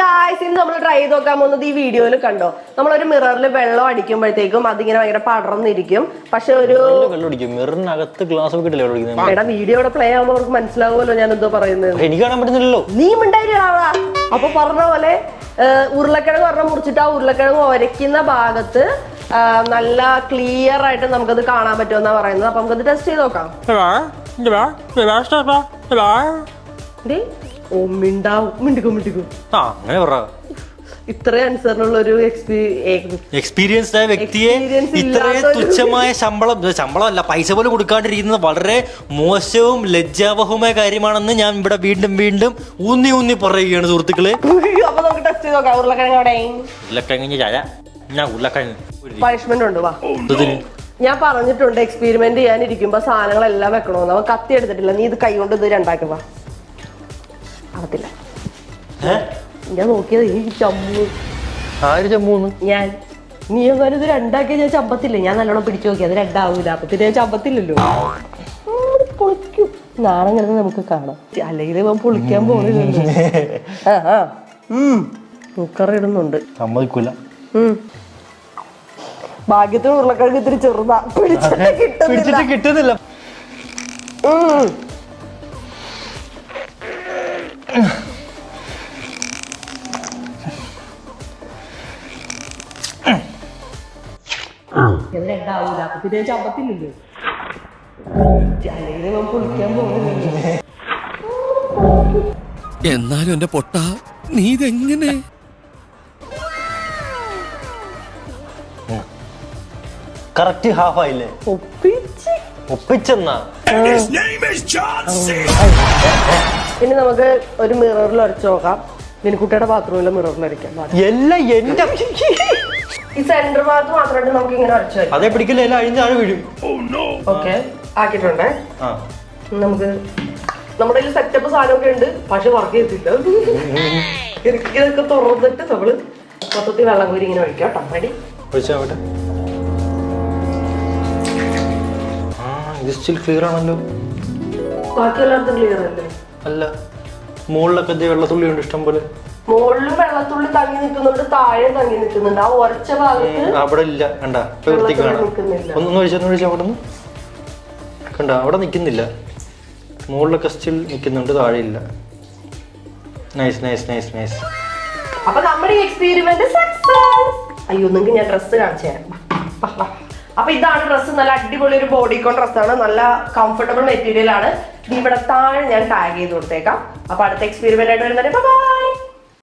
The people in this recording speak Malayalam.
ഗായ്സ് ഇന്ന് നമ്മൾ ട്രൈ ചെയ്ത് നോക്കാൻ പോകുന്നത് ഈ വീഡിയോയിൽ കണ്ടോ? നമ്മളൊരു മിററിൽ വെള്ളം അടിക്കുമ്പോഴത്തേക്കും അതിങ്ങനെ ഭയങ്കര പടർന്നിരിക്കും. പക്ഷെ ഒരു മിററിനകത്ത് ഗ്ലാസ് എടാ വീഡിയോ ഇവിടെ പ്ലേ ആകുമ്പോൾ അവർക്ക് മനസ്സിലാവുമല്ലോ ഞാൻ എന്തോ പറയുന്നത്. പക്ഷെ എനിക്ക് കാണാൻ പറ്റുന്നില്ലല്ലോ. നീ മിണ്ടായിട്ടാ അപ്പൊ പറഞ്ഞ പോലെ ഉരുളക്കിഴങ്ങ് പറഞ്ഞ മുറിച്ചിട്ട് ആ ഉരുളക്കിഴങ്ങ് ഒരയ്ക്കുന്ന ഭാഗത്ത് നല്ല ക്ലിയർ ആയിട്ട് നമുക്കത് കാണാൻ പറ്റുമെന്നാ പറയുന്നത്. അപ്പൊ നമുക്കത് ടെസ്റ്റ് ചെയ്ത് നോക്കാം. ഓ മിണ്ടാവും. മിണ്ടിക്കും മിണ്ടിക്കും. ആ അങ്ങനെ പറ. ഇത്ര ആൻസറിനുള്ള ഒരു എക്സ്പീരിയൻസ് എക്സ്പീരിയൻസ്ഡ് ആയ വ്യക്തിയെ ഇത്രയും തുച്ഛമായ ശമ്പളം ശമ്പളമല്ല പൈസ പോലും കൊടുക്കാണ്ടിരിക്കുന്നത് വളരെ മോശവും ലജ്ജാവഹവുമായ കാര്യമാണെന്ന് ഞാൻ ഇവിടെ വീണ്ടും വീണ്ടും ഊന്നി ഊന്നി പറയുകയാണ് സുഹൃത്തുക്കളെ. ഉരുളക്കിഴങ്ങ് ചായ. ഞാൻ ഉരുളക്കിഴങ്ങ് പണിഷ്മെന്റ് ഉണ്ട് വാ. ഞാൻ പറഞ്ഞിട്ടുണ്ട് എക്സ്പെരിമെന്റ് ചെയ്യാനിരിക്കുമ്പോ സാധനങ്ങളെല്ലാം വെക്കണമെന്ന് അവൻ കത്തി എടുത്തിട്ടില്ല. നീ ഇത് കൈ കൊണ്ട് ഇത് രണ്ടാക്കി വാ ആവത്തില്ല ഞാൻ നോക്കിയത് ഈ ചമ്മു. ആര് ചമ്മൂന്ന്? ഞാൻ. നീ എങ്ങാനും ഇത് രണ്ടാക്കി ഞാൻ ചമ്പത്തില്ലേ? ഞാൻ നല്ലോണം പിടിച്ചു നോക്കി. അത് രണ്ടാവൂല. അപ്പൊ പിന്നെ ഞാൻ ചമ്പത്തില്ലല്ലോ. പൊളിക്കും. നാളെ കിടന്ന് നമുക്ക് കാണാം. അല്ലെങ്കിൽ ഇവൻ പൊളിക്കാൻ പോകുന്നില്ലല്ലോ. ആ ആ. ഉം. കുക്കറിടുന്നുണ്ട് സമ്മതിക്കൂല. ഭാഗ്യത്തിന് ഉരുളക്കിഴങ്ങ് ഇത്തിരി ചെറുതാ. പിടിച്ചിട്ട് കിട്ടുന്നില്ല. അപ്പൊ പിന്നെ ചമ്പത്തില്ലല്ലോ അല്ലെങ്കിൽ എന്നാലും എന്റെ പൊട്ട നീ ഇതെങ്ങനെ? കറക്റ്റ് ഹാഫ് ആയില്ലേ? ഒപ്പിച്ച്. ഒപ്പിച്ചെന്നാ. ഇനി നമുക്ക് ഒരു മിററിൽ ഉരച്ചു നോക്കാം. മിനിക്കുട്ടിയുടെ ബാത്റൂമിലെ മിററിൽ അടിക്കാം. എല്ലാം എന്റെ ഈ സെന്റർ ഭാഗത്ത് മാത്രമായിട്ട് നമുക്ക് ഇങ്ങനെ ഉരച്ചു വരും അതേ പിടിക്കില്ല എല്ലാം അഴിഞ്ഞാണ് വീഴും. ഓക്കെ ആക്കിയിട്ടുണ്ടേ. ആ. നമുക്ക് നമ്മുടെ കയ്യിൽ സെറ്റപ്പ് സാധനമൊക്കെ ഉണ്ട് പക്ഷെ വർക്ക് ചെയ്തില്ല ഇതൊക്കെ ഇതൊക്കെ തുറന്നിട്ട് നമ്മൾ മൊത്തത്തിൽ വെള്ളം കോരി ഇങ്ങനെ ഒഴിക്കാം കേട്ടോ. റെഡി ഒഴിച്ചാവട്ടെ ഇത് സ്റ്റിൽ ക്ലിയർ ആണല്ലോ. ബാക്കി എല്ലായിടത്തും ക്ലിയർ അല്ലേ? അല്ല മുകളിലൊക്കെ ദേ വെള്ളത്തുള്ളി ഉണ്ട് ഇഷ്ടം പോലെ. മുകളിലും വെള്ളത്തുള്ളി തങ്ങി നിൽക്കുന്നുണ്ട് താഴെ തങ്ങി നിൽക്കുന്നുണ്ട്. ആ ഉറച്ച ഭാഗത്ത് അവിടെ ഇല്ല കണ്ട പ്രവൃത്തിക്ക് വെള്ളത്തുള്ളി ഒന്ന് നിൽക്കുന്നില്ല. ഒന്നൊന്ന് ഒഴിച്ചൊന്ന് ഒഴിച്ചാൽ അവിടെ നിന്ന് കണ്ട അവിടെ നിൽക്കുന്നില്ല. മുകളിലൊക്കെ സ്റ്റിൽ നിൽക്കുന്നുണ്ട് താഴെ ഇല്ല. നൈസ് നൈസ് നൈസ് നൈസ് അപ്പൊ നമ്മുടെ എക്സ്പീരിമെന്റ് സക്സസ് അയ്യോ നിങ്ങൾക്ക് ഞാൻ ഡ്രസ്സ് കാണിച്ചു തരാം. അപ്പൊ ഇതാണ് ഡ്രസ്സ് നല്ല അടിപൊളി ഒരു ബോഡി ബോഡിക്കോൺ ഡ്രസ്സാണ് നല്ല കംഫർട്ടബിൾ മെറ്റീരിയൽ ആണ്. ഇവിടെ താഴെ ഞാൻ ടാഗ് ചെയ്ത് കൊടുത്തേക്കാം. അപ്പൊ അടുത്ത എക്സ്പീരിമെന്റ് ആയിട്ട് വരുന്നത് ബൈ